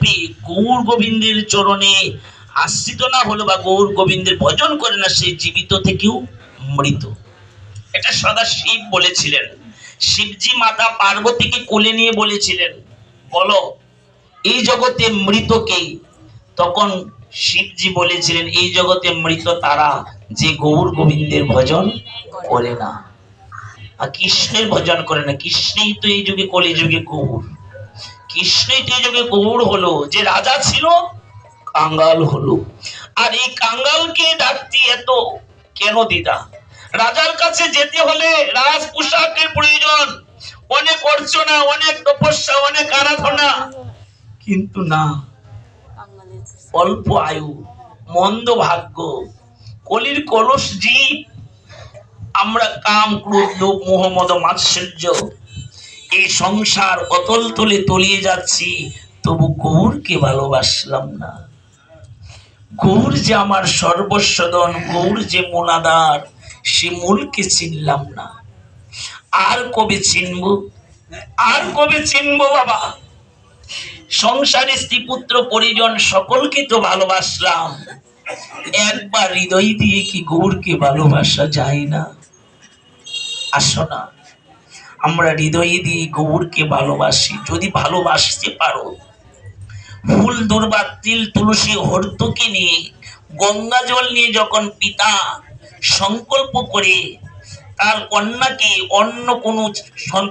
পেয়ে গৌর গোবিন্দের চরণে আশ্রিত না হলো বা গৌর গোবিন্দের ভজন করে না, সে জীবিত থেকেও মৃত। এটা সদা শিব বলেছিলেন। শিবজি মাতা পার্বতীকে কোলে নিয়ে বলেছিলেন, বলো, এই জগতে মৃতকে তখন শিবজি বলেছিলেন, এই জগতে মৃত তারা যে গৌর গোবিন্দের ভজন করে না। আর কৃষ্ণের ভজন করে না, কৃষ্ণই তো এই যুগে কলি যুগে গৌর। কৃষ্ণই তো এই যুগে গৌর হলো, যে রাজা ছিল, কাঙ্গাল হলো। আর এই কাঙ্গালকে ডাকতি এত কেন দিদা রাজার কাছে যেতে হলে রাজ পোশাকের প্রয়োজন। অনেক অর্চনা, অনেক তপস্যা, অনেক আরাধনা। কিন্তু না, অল্প আয়ু, মন্দ ভাগ্য, কলির কলস জীব আমরা কাম, ক্রোধ, লোভ, মোহ, মদ, মাৎসর্য এই সংসার অতল তলে তলিয়ে যাচ্ছি, তবু গৌরকে ভালোবাসলাম না। গৌর যে আমার সর্বস্বদন গৌর যে মোনাদার, সে মূলকে চিনলাম না। আর কবে চিনব? আর কবে চিনব বাবা? সংসারে স্ত্রী পুত্র পরিজন সকলকে তো ভালোবাসলাম। একবার হৃদয় দিয়ে কি গৌরকে ভালোবাসা যায় না? আসো না আমরা হৃদয়ে দিয়ে গৌরকে ভালোবাসি। যদি ভালোবাসতে পারো, ফুল দুর্বা তিল, তুলসী হর্তকে নিয়ে, গঙ্গা জল নিয়ে যখন পিতা সংকল্প করে তার কন্যাকে অন্য কোনো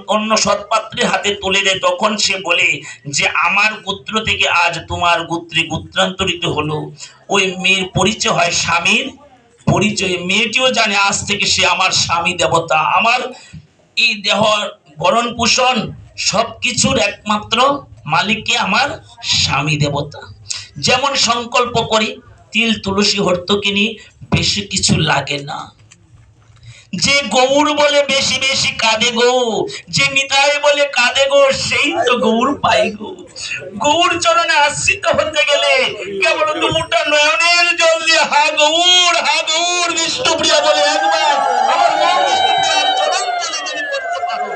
অন্য সৎপাত্রের হাতে তুলে দেয়, তখন সে বলে যে, আমার গোত্র থেকে আজ তোমার গোত্রে গোত্রান্তরিত হলো। ওই মেয়ের পরিচয় হয় স্বামীর পরিচয়। মেয়েটিও জানে, আজ থেকে সে আমার স্বামী দেবতা। আমার এই দেহ ভরণ পোষণ সব কিছুর একমাত্র মালিককে আমার স্বামী দেবতা। যেমন সংকল্প করি, তিল, তুলসী হর্তকে নিয়ে বেশি কিছু লাগে না। যে গৌর বলে বেশি বেশি কাঁদে গো, যে নিতাই বলে কাঁদে গো, সেই তো গৌর পাই গো। গৌর চরণে আশ্রিত হতে গেলে কেবল দুটা নয়নের জল দিয়ে হা গৌর হা গৌর বিষ্ণুপ্রিয়া বলে একবার আমার মা বিষ্ণুপ্রিয়ার চরণ তলে যদি করতে পারো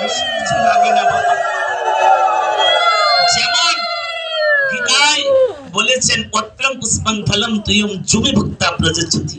বেশি যেমন গীতায় বলেছেন পত্রম পুষ্পং ফলম তুয়ম জুমি ভুক্তা প্রযোজ্যতি